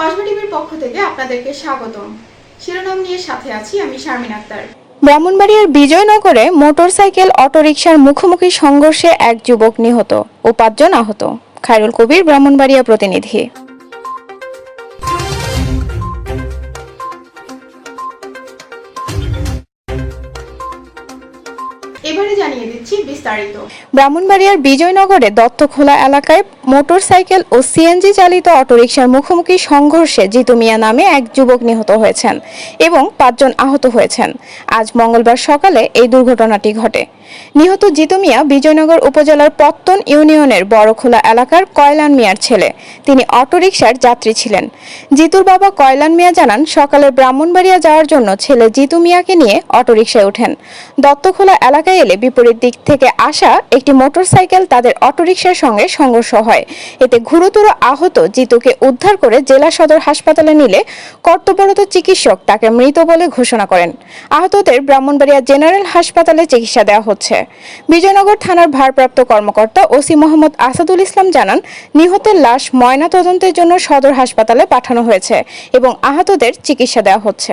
কসবা টিভির পক্ষ থেকে আপনাদেরকে স্বাগতম। শিরোনাম নিয়ে সাথে আছি আমি শারমিন আক্তার। ব্রাহ্মণবাড়িয়ার বিজয়নগরে মোটরসাইকেল, অটোরিকশার মুখোমুখি সংঘর্ষে এক যুবক নিহত ও পাঁচজন আহত। খায়রুল কবির, ব্রাহ্মণবাড়িয়া প্রতিনিধি। এবারে জানিয়ে দিচ্ছি বিস্তারিত। ব্রাহ্মণবাড়িয়ার বিজয়নগরে দত্তখোলা এলাকায় মোটরসাইকেল ও সিএনজি চালিত অটোরিকশার মুখোমুখি সংঘর্ষে জিতু মিয়া নামে এক যুবক নিহত হয়েছেন এবং পাঁচজন আহত হয়েছেন। আজ মঙ্গলবার সকালে এই দুর্ঘটনাটি ঘটে। নিহত জিতু মিয়া বিজয়নগর উপজেলার পত্তন ইউনিয়নের বড়খোলা এলাকার কয়লান মিয়ার ছেলে। তিনি অটোরিকশার যাত্রী ছিলেন। জিতুর বাবা কয়লান মিয়া জানান, সকালে ব্রাহ্মণবাড়িয়া যাওয়ার জন্য ছেলে জিতু মিয়াকে নিয়ে অটোরিকশায় ওঠেন। দত্তখোলা এলাকায় এলে বিপরীত দিক থেকে আসা একটি মোটরসাইকেল তাদের অটোরিকশার সঙ্গে সংঘর্ষ হয়। এতে গুরুতর আহত জিতুকে উদ্ধার করে জেলা সদর হাসপাতালে নিলে কর্তব্যরত চিকিৎসক তাকে মৃত বলে ঘোষণা করেন। আহতদের ব্রাহ্মণবাড়িয়া জেনারেল হাসপাতালে চিকিৎসা দেওয়া হচ্ছে বিজয়নগর থানার ভারপ্রাপ্ত কর্মকর্তা ওসি মোহাম্মদ আসাদুল ইসলাম জানান, নিহতের লাশ ময়না তদন্তের জন্য সদর হাসপাতালে পাঠানো হয়েছে এবং আহতদের চিকিৎসা দেওয়া হচ্ছে।